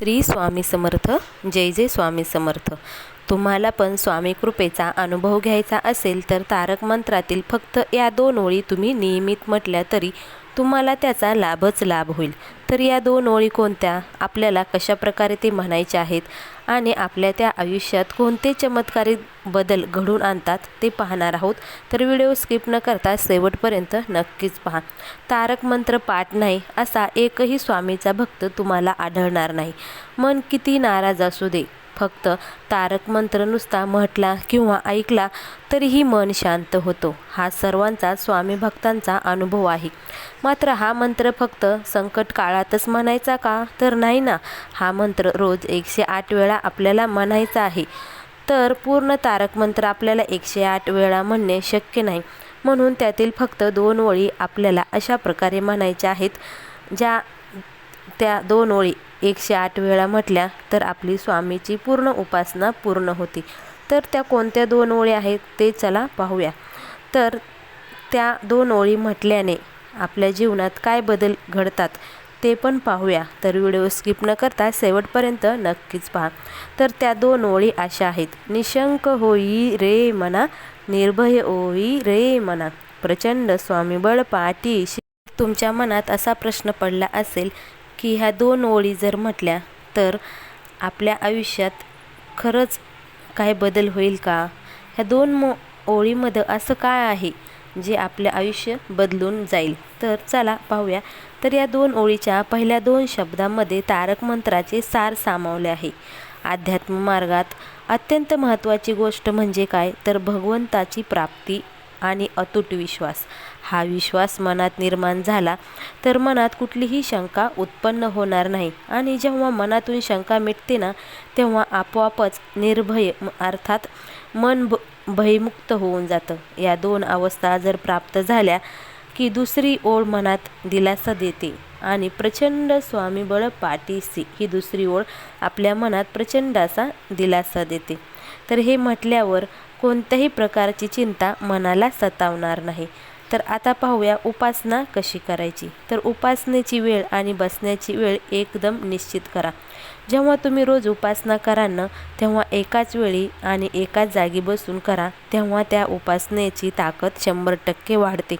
श्री स्वामी समर्थ जय जय स्वामी समर्थ. तुम्हाला पण स्वामी कृपेचा अनुभव घ्यायचा असेल तर तारक मंत्रातील फक्त या दोन ओळी तुम्ही नियमित म्हटल्या तरी तुम्हाला त्याचा लाभच लाभ होईल. तर या दोन ओळी कोणत्या? आपल्याला कशाप्रकारे ते म्हणायचे आहेत? आणि आपल्या त्या आयुष्यात कोणते चमत्कारी बदल घडून आणतात ते पाहणार आहोत. तर व्हिडिओ स्किप न करता शेवटपर्यंत नक्कीच पहा. तारक मंत्र पाठ नाही असा एकही स्वामीचा भक्त तुम्हाला आढळणार नाही. मन किती नाराज असू दे. फक्त तारक मंत्र नुसता म्हटला किंवा ऐकला तरीही मन शांत होतो. हा सर्वांचा स्वामी भक्तांचा अनुभव आहे. मात्र हा मंत्र फक्त संकट काळातच म्हणायचा का? तर नाही ना. हा मंत्र रोज एकशे आठ वेळा आपल्याला म्हणायचा आहे. तर पूर्ण तारक मंत्र आपल्याला एकशे आठ वेळा म्हणणे शक्य नाही. म्हणून त्यातील फक्त दोन ओळी आपल्याला अशा प्रकारे म्हणायच्या आहेत ज्या त्या दोन ओळी एकशे आठ वेळा म्हटल्या तर आपली स्वामीची पूर्ण उपासना पूर्ण होती. तर त्या कोणत्या दोन ओळी आहेत ते चला पाहूया. तर त्या दोन ओळी म्हटल्याने आपल्या जीवनात काय बदल घडतात ते पण पाहूया. तर व्हिडिओ स्किप न करता शेवटपर्यंत नक्कीच पहा. तर त्या दोन ओळी अशा आहेत. निशंक होई रे मना निर्भय होई रे मना. प्रचंड स्वामीबळ पाठीशी तुमच्या मनात असा प्रश्न पडला असेल की ह्या दोन ओळी जर म्हटल्या तर आपल्या आयुष्यात खरंच काय बदल होईल का? ह्या दोन मो ओळीमध्ये असं काय आहे जे आपले आयुष्य बदलून जाईल? तर चला पाहूया. तर या दोन ओळीच्या पहिल्या दोन शब्दामध्ये तारक मंत्राचे सार सामावले आहे. अध्यात्म मार्गात अत्यंत महत्त्वाची गोष्ट म्हणजे काय? तर भगवंताची प्राप्ती आणि अतूट विश्वास. हा विश्वास मनात निर्माण झाला तर मनात कुठलीही शंका उत्पन्न होणार नाही. आणि जेव्हा मनातून शंका मिटते ना तेव्हा आपोआपच निर्भय अर्थात मन भ भयमुक्त होऊन जातं. या दोन अवस्था जर प्राप्त झाल्या की दुसरी ओळ मनात दिलासा देते आणि प्रचंड स्वामीबळ पाठीसी ही दुसरी ओळ आपल्या मनात प्रचंड असा दिलासा देते. तर हे म्हटल्यावर कोणत्याही प्रकारची चिंता मनाला सतावणार नाही. तर आता पाहूया उपासना कशी करायची. तर उपासनेची वेळ आणि बसण्याची वेळ एकदम निश्चित करा. जेव्हा तुम्ही रोज उपासना कराल ना तेव्हा एकाच वेळी आणि एकाच जागी बसून करा तेव्हा त्या उपासनेची ताकद शंभर टक्के वाढते.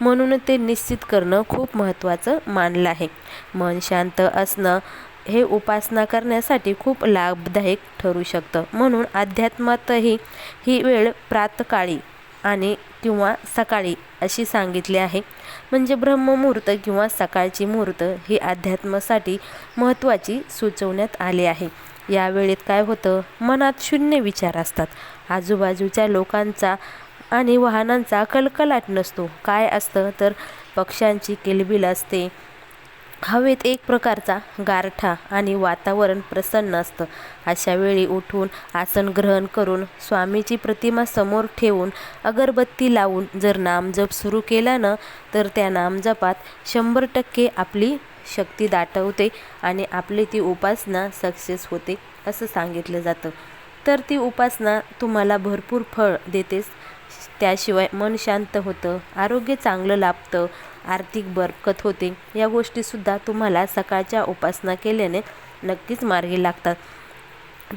म्हणून ते निश्चित करणं खूप महत्त्वाचं मानलं आहे. मन शांत असणं हे उपासना करण्यासाठी खूप लाभदायक ठरू शकतं. म्हणून अध्यात्मातही ही वेळ प्रातकाळी आणि किंवा सकाळी अशी सांगितली आहे. म्हणजे ब्रह्ममुहूर्त किंवा सकाळची मुहूर्त ही अध्यात्मासाठी महत्त्वाची सुचवण्यात आली आहे. या वेळेत काय होतं? मनात शून्य विचार असतात. आजूबाजूच्या लोकांचा आणि वाहनांचा कलकलाट नसतो. काय असतं? तर पक्ष्यांची किलबिल असते हवेत एक प्रकारचा गारठा आणि वातावरण प्रसन्न असतं. अशा वेळी उठून आसन ग्रहण करून स्वामीची प्रतिमा समोर ठेवून अगरबत्ती लावून जर नामजप सुरू केला ना तर त्या नामजपात शंभर टक्के आपली शक्ती दाटवते आणि आपली ती उपासना सक्सेस होते असं सांगितलं जातं. तर ती उपासना तुम्हाला भरपूर फळ देतेच. त्याशिवाय मन शांत होतं आरोग्य चांगलं लाभतं आर्थिक बरकत होते. या गोष्टीसुद्धा तुम्हाला सकाळच्या उपासना केल्याने नक्कीच मार्गी लागतात.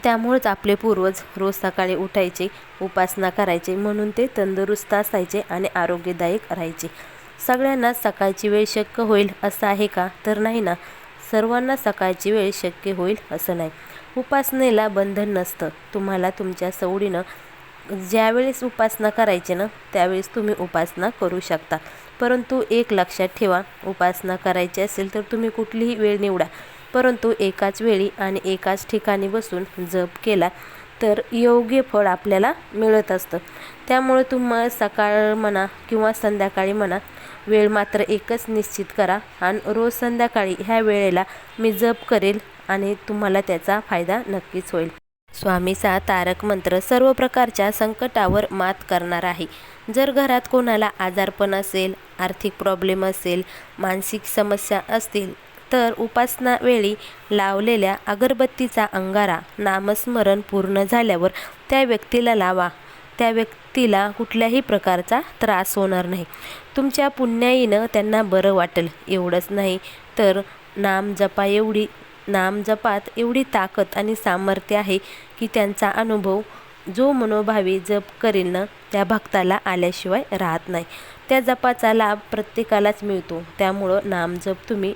त्यामुळेच आपले पूर्वज रोज सकाळी उठायचे उपासना करायचे म्हणून ते तंदुरुस्त असायचे आणि आरोग्यदायक राहायचे. सगळ्यांना सकाळची वेळ शक्य होईल असं आहे का? तर नाही ना. सर्वांना सकाळची वेळ शक्य होईल असं नाही. उपासनेला बंधन नसतं. तुम्हाला तुमच्या सवडीनं ज्यावेळेस उपासना करायची ना त्यावेळेस तुम्ही उपासना करू शकता. परंतु एक लक्षात ठेवा उपासना करायची असेल तर तुम्ही कुठलीही वेळ निवडा. परंतु एकाच वेळी आणि एकाच ठिकाणी बसून जप केला तर योग्य फळ आपल्याला मिळत असतं. त्यामुळे तुम्हाला सकाळ म्हणा किंवा संध्याकाळी म्हणा वेळ मात्र एकच निश्चित करा आणि रोज संध्याकाळी ह्या वेळेला मी जप करेल आणि तुम्हाला त्याचा फायदा नक्कीच होईल. स्वामीचा तारक मंत्र सर्व प्रकारच्या संकटावर मात करणार आहे. जर घरात कोणाला आजारपण असेल आर्थिक प्रॉब्लेम असेल मानसिक समस्या असतील तर उपासनावेळी लावलेल्या अगरबत्तीचा अंगारा नामस्मरण पूर्ण झाल्यावर त्या व्यक्तीला लावा. त्या व्यक्तीला कुठल्याही प्रकारचा त्रास होणार नाही. तुमच्या पुण्याईनं त्यांना बरं वाटेल. एवढंच नाही तर नाम जपा एवढी नाम जपात एवढी ताकद आणि सामर्थ्य आहे की त्यांचा अनुभव जो मनोभावी जप करेल ना त्या भक्ताला आल्याशिवाय राहत नाही. त्या जपाचा लाभ प्रत्येकालाच मिळतो. त्यामुळं नामजप तुम्ही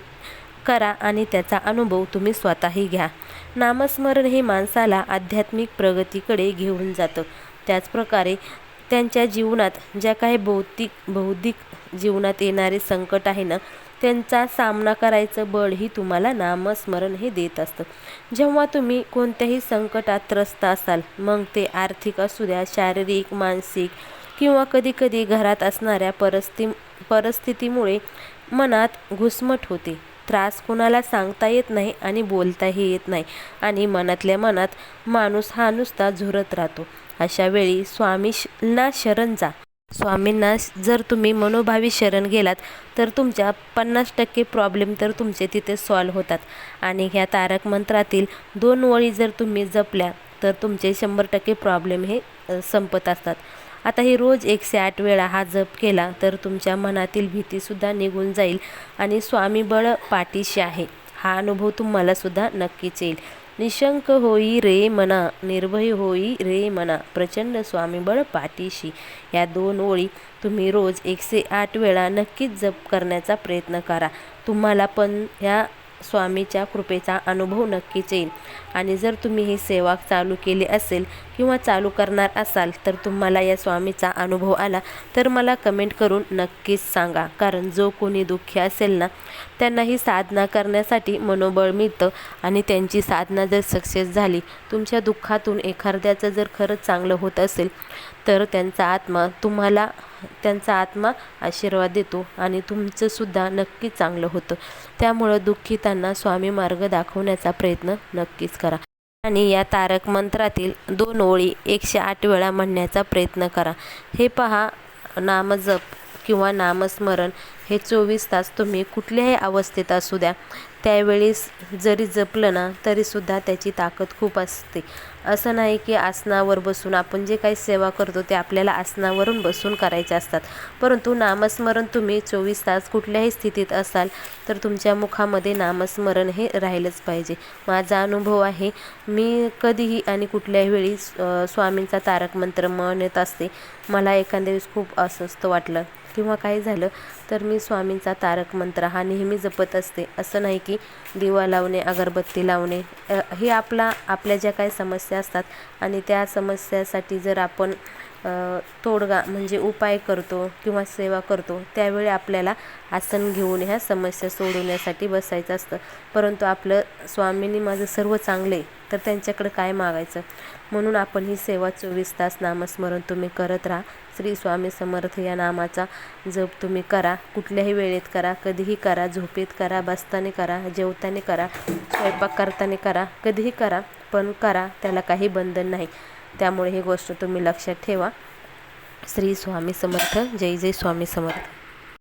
करा आणि त्याचा अनुभव तुम्ही स्वतःही घ्या. नामस्मरण हे माणसाला आध्यात्मिक प्रगतीकडे घेऊन जातं. त्याचप्रकारे त्यांच्या जीवनात ज्या काही भौतिक बौद्धिक जीवनात येणारे संकट आहे ना त्यांचा सामना करायचं बळही तुम्हाला नामस्मरण हे देत असतं. जेव्हा तुम्ही कोणत्याही संकटात त्रस्त असाल मग ते आर्थिक असू द्या शारीरिक मानसिक किंवा कधीकधी घरात असणाऱ्या परिस्थिती परिस्थितीमुळे मनात घुसमट होते. त्रास कुणाला सांगता येत नाही आणि बोलताही येत नाही आणि मनातल्या मनात माणूस हा नुसता झुरत राहतो. अशा वेळी स्वामींना शरण जा. स्वामींना जर तुम्ही मनोभावी शरण गेलात तर तुमच्या पन्नास टक्के प्रॉब्लेम तर तुमचे तिथे सॉल्व होतात. आणि ह्या तारक मंत्रातील दोन ओळी जर तुम्ही जपल्या तर तुमचे शंभर टक्के प्रॉब्लेम हे संपत असतात. आता हे रोज एकशे आठ वेळा हा जप केला तर तुमच्या मनातील भीतीसुद्धा निघून जाईल आणि स्वामी बळ पाठीशी आहे. हा अनुभव तुम्हालासुद्धा नक्कीच येईल. निशंक होई रे मना निर्भय होई रे मना प्रचंड स्वामीबळ पाठीशी. या दोन ओळी तुम्ही रोज एकशे आठ वेळा नक्कीच जप करण्याचा प्रयत्न करा. तुम्हाला पण ह्या स्वामीच्या कृपेचा अनुभव नक्कीच येईल. आणि जर तुम्ही ही सेवा चालू केली असेल किंवा चालू करणार असाल तर तुम्हाला या स्वामीचा अनुभव आला तर मला कमेंट करून नक्कीच सांगा. कारण जो कोणी दुःखी असेल ना त्यांना ही साधना करण्यासाठी मनोबळ मिळतं आणि त्यांची साधना जर सक्सेस झाली तुमच्या दुःखातून एखाद्याचं जर खरंच चांगलं होत असेल तर त्यांचा आत्मा तुम्हाला त्यांचा आत्मा आशीर्वाद देतो आणि तुमचंसुद्धा नक्कीच चांगलं होतं. त्यामुळं दुःखितांना स्वामी मार्ग दाखवण्याचा प्रयत्न नक्कीच करा. आणि या तारक मंत्रातील दोन ओळी एकशे आठ वेळा म्हणण्याचा प्रयत्न करा. हे पहा नामजप किंवा नामस्मरण हे चोवीस तास तुम्ही कुठल्याही अवस्थेत असू द्या. त्यावेळेस जरी जपलं ना तरीसुद्धा त्याची ताकद खूप असते. असं नाही की आसनावर बसून आपण जे काही सेवा करतो ते आपल्याला आसनावरून बसून करायचे असतात. परंतु नामस्मरण तुम्ही चोवीस तास कुठल्याही स्थितीत असाल तर तुमच्या मुखामध्ये नामस्मरण हे राहिलंच पाहिजे. माझा अनुभव आहे मी कधीही आणि कुठल्याही वेळी स्वामींचा तारक मंत्र म्हणत असते. मला एखाद्या वेळेस खूप अस्वस्थ वाटलं किंवा काही झालं तर मी मी स्वामींचा तारक मंत्र हा नेहमी जपत असते. असं नाही की दिवा लावणे अगरबत्ती लावणे हे आपला आपल्या ज्या काही समस्या असतात आणि त्या समस्यासाठी जर आपण तोडगा म्हणजे उपाय करतो किंवा सेवा करतो त्यावेळी आपल्याला आसन घेऊन ह्या समस्या सोडवण्यासाठी बसायचं असतं. परंतु आपलं स्वामींनी माझं सर्व चांगले तर त्यांच्याकडे काय मागायचं? म्हणून आपण ही सेवा चोवीस तास नामस्मरण तुम्ही करत राहा. श्री स्वामी समर्थ या नामाचा जप तुम्ही करा. कुठल्याही वेळेत करा. कधीही करा. झोपेत करा. बसताना करा. जेवताना करा. स्वयंपाक करताना करा. कधीही करा. पण करा. त्याला काही बंधन नाही. त्यामुळे ही गोष्ट तुम्ही लक्षात ठेवा. श्री स्वामी समर्थ. जय जय स्वामी समर्थ.